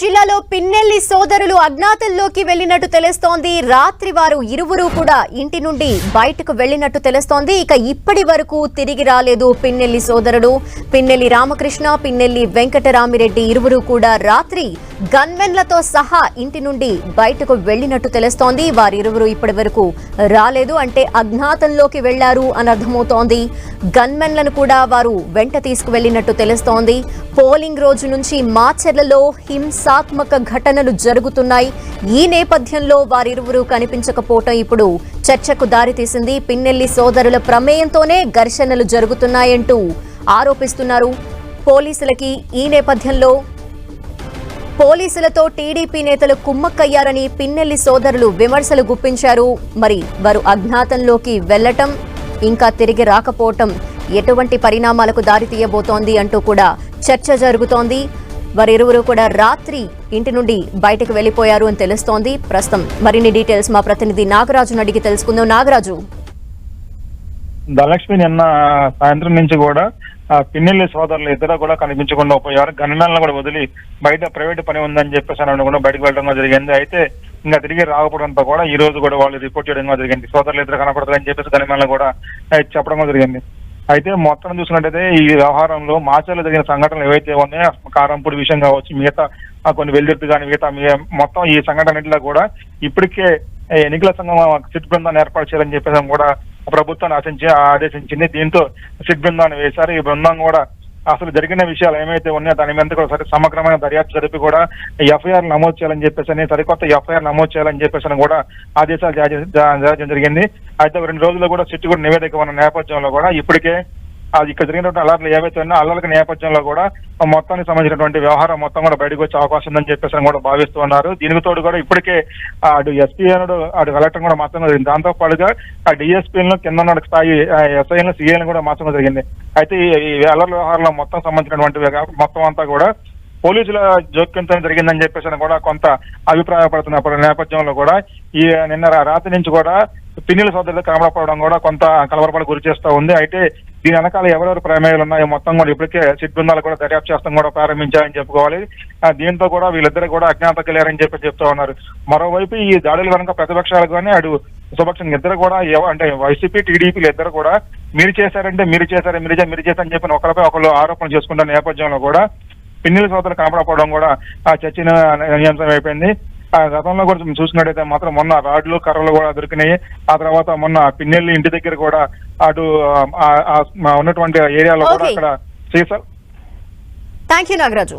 జిల్లాలో పిన్నెల్లి సోదరులు అజ్ఞాతంలోకి వెళ్ళినట్టు తెలుస్తోంది. రాత్రి వారు ఇరువురు కూడా ఇంటి నుండి బయటకు వెళ్ళినట్టు తెలుస్తోంది. ఇక ఇప్పటి వరకు తిరిగి రాలేదు పిన్నెల్లి సోదరుడు. పిన్నెల్లి రామకృష్ణ పిన్నెల్లి వెంకటరామిరెడ్డి ఇరువురు కూడా రాత్రి గన్మెన్లతో సహా ఇంటి నుండి బయటకు వెళ్ళినట్టు తెలుస్తోంది. వారిరువురు ఇప్పటి వరకు రాలేదు అంటే అజ్ఞాతంలోకి వెళ్ళారు అని అర్థమవుతోంది గన్మెన్లను కూడా వారు వెంట తీసుకువెళ్ళినట్టు తెలుస్తోంది. పోలింగ్ రోజు నుంచి మాచర్లలో హింసాత్మక ఘటనలు జరుగుతున్నాయి. ఈ నేపథ్యంలో వారిరువురు కనిపించకపోవటం ఇప్పుడు చర్చకు దారితీసింది. పిన్నెల్లి సోదరుల ప్రమేయంతోనే ఘర్షణలు జరుగుతున్నాయంటూ ఆరోపిస్తున్నారు. పోలీసులకి ఈ నేపథ్యంలో పోలీసులతో టీడీపీ నేతలు కుమ్మక్కయ్యారని పిన్నెల్లి సోదరులు విమర్శలు గుప్పించారు. మరి వారు అజ్ఞాతంలోకి వెళ్ళటం ఇంకా తిరిగి రాకపోవటం ఎటువంటి పరిణామాలకు దారితీయబోతోంది అంటూ కూడా చర్చ జరుగుతోంది. వారిరువురు కూడా రాత్రి ఇంటి నుండి బయటకు వెళ్ళిపోయారు అని తెలుస్తోంది. ప్రస్తుతం మరిన్ని డీటెయిల్స్ మా ప్రతినిధి నాగరాజును అడిగి తెలుసుకుందాం. నాగరాజు. ధనలక్ష్మి నిన్న సాయంత్రం నుంచి కూడా పిన్నెల్లి సోదరులు ఇద్దరు కూడా కనిపించకుండా పోయారు. గణనాలను కూడా వదిలి బయట ప్రైవేట్ పని ఉందని చెప్పేసి అని కూడా బయటకు వెళ్ళడం జరిగింది. అయితే ఇంకా తిరిగి రాకపోవడంతో కూడా ఈ రోజు కూడా వాళ్ళు రిపోర్ట్ చేయడం జరిగింది. సోదరులు ఇద్దరు కనపడతారని చెప్పేసి గణనాలను కూడా చెప్పడం జరిగింది. అయితే మొత్తం చూసినట్టయితే ఈ వ్యవహారంలో మాచర్లో జరిగిన సంఘటనలు ఏవైతే ఉన్నాయో కారంపూడి విషయం కావచ్చు మిగతా కొన్ని వెల్లుర్తి కానీ మిగతా మొత్తం ఈ సంఘటనలో కూడా ఇప్పటికే ఎన్నికల సంఘం సిట్ బృందాన్ని ఏర్పాటు చేయాలని చెప్పేసి కూడా ప్రభుత్వాన్ని ఆశించి ఆదేశించింది. దీంతో సిట్ బృందాన్ని వేశారు. ఈ బృందం కూడా అసలు జరిగిన విషయాలు ఏమైతే ఉన్నాయో దాని మీద కూడా సరి సమగ్రమైన దర్యాప్తు జరిపి కూడా ఎఫ్ఐఆర్ నమోదు చేయాలని చెప్పేసి అని సరికొత్త ఎఫ్ఐఆర్ నమోదు చేయాలని చెప్పేసి అని కూడా ఆదేశాలు జారీ జారీ చేయడం జరిగింది. అయితే రెండు రోజుల్లో కూడా సిట్ కూడా నివేదిక ఉన్న నేపథ్యంలో కూడా ఇప్పటికే అది ఇక్కడ జరిగినటువంటి అల్లర్లు ఏవైతే ఉన్నాయో అల్లర్ల నేపథ్యంలో కూడా మొత్తానికి సంబంధించినటువంటి వ్యవహారం మొత్తం కూడా బయటకు వచ్చే అవకాశం ఉందని చెప్పేసి అని కూడా భావిస్తూ ఉన్నారు. దీనికి తోడు కూడా ఇప్పటికే అటు ఎస్పీ అన్నాడు అటు కలెక్టర్ కూడా మాత్రం జరిగింది. దాంతో పాటుగా ఆ డిఎస్పీలను కింద ఉన్న స్థాయి ఎస్ఐలను సీఐలను కూడా మాత్రం జరిగింది. అయితే ఈ అల్లర్ల వ్యవహారంలో మొత్తం సంబంధించినటువంటి మొత్తం అంతా కూడా పోలీసుల జోక్యంతో జరిగిందని చెప్పేసి అని కూడా కొంత అభిప్రాయపడుతున్నప్పుడు నేపథ్యంలో కూడా ఈ నిన్న రాత్రి నుంచి కూడా పిన్నిల సోదరులు కనబడపడడం కూడా కొంత కలవరపడ గురి చేస్తూ ఉంది. అయితే దీని వెనకాల ఎవరెవరు ప్రమేయాలు ఉన్నాయో మొత్తం కూడా ఇప్పటికే సిట్ బృందాలు కూడా దర్యాప్తు చేస్తాం కూడా ప్రారంభించారని చెప్పుకోవాలి. ఆ, దీంతో కూడా వీళ్ళిద్దరు కూడా అజ్ఞాతకు లేరని చెప్పి చెప్తా ఉన్నారు. మరోవైపు ఈ దాడుల వెనక ప్రతిపక్షాలు కానీ అటు సుపక్షం ఇద్దరు కూడా అంటే వైసీపీ టీడీపీలు ఇద్దరు కూడా మీరు చేశారంటే మీరు చేశారు మీరు చే- మీరు చేశారని చెప్పి ఒకరిపై ఒకరు ఆరోపణలు చేసుకుంటున్న నేపథ్యంలో కూడా పిన్నిల సోదరులు కనపడకపోవడం కూడా ఆ చర్చనీయాంశం అయిపోయింది ఆ గతంలో కూడా మనం చూసినట్టయితే మాత్రం మొన్న రాడ్లు కర్రలు కూడా దొరికినాయి. ఆ తర్వాత మొన్న పిన్నెల్లి ఇంటి దగ్గర కూడా అటు ఉన్నటువంటి ఏరియాలో కూడా. అక్కడ సీసా థ్యాంక్ యూ నాగరాజు.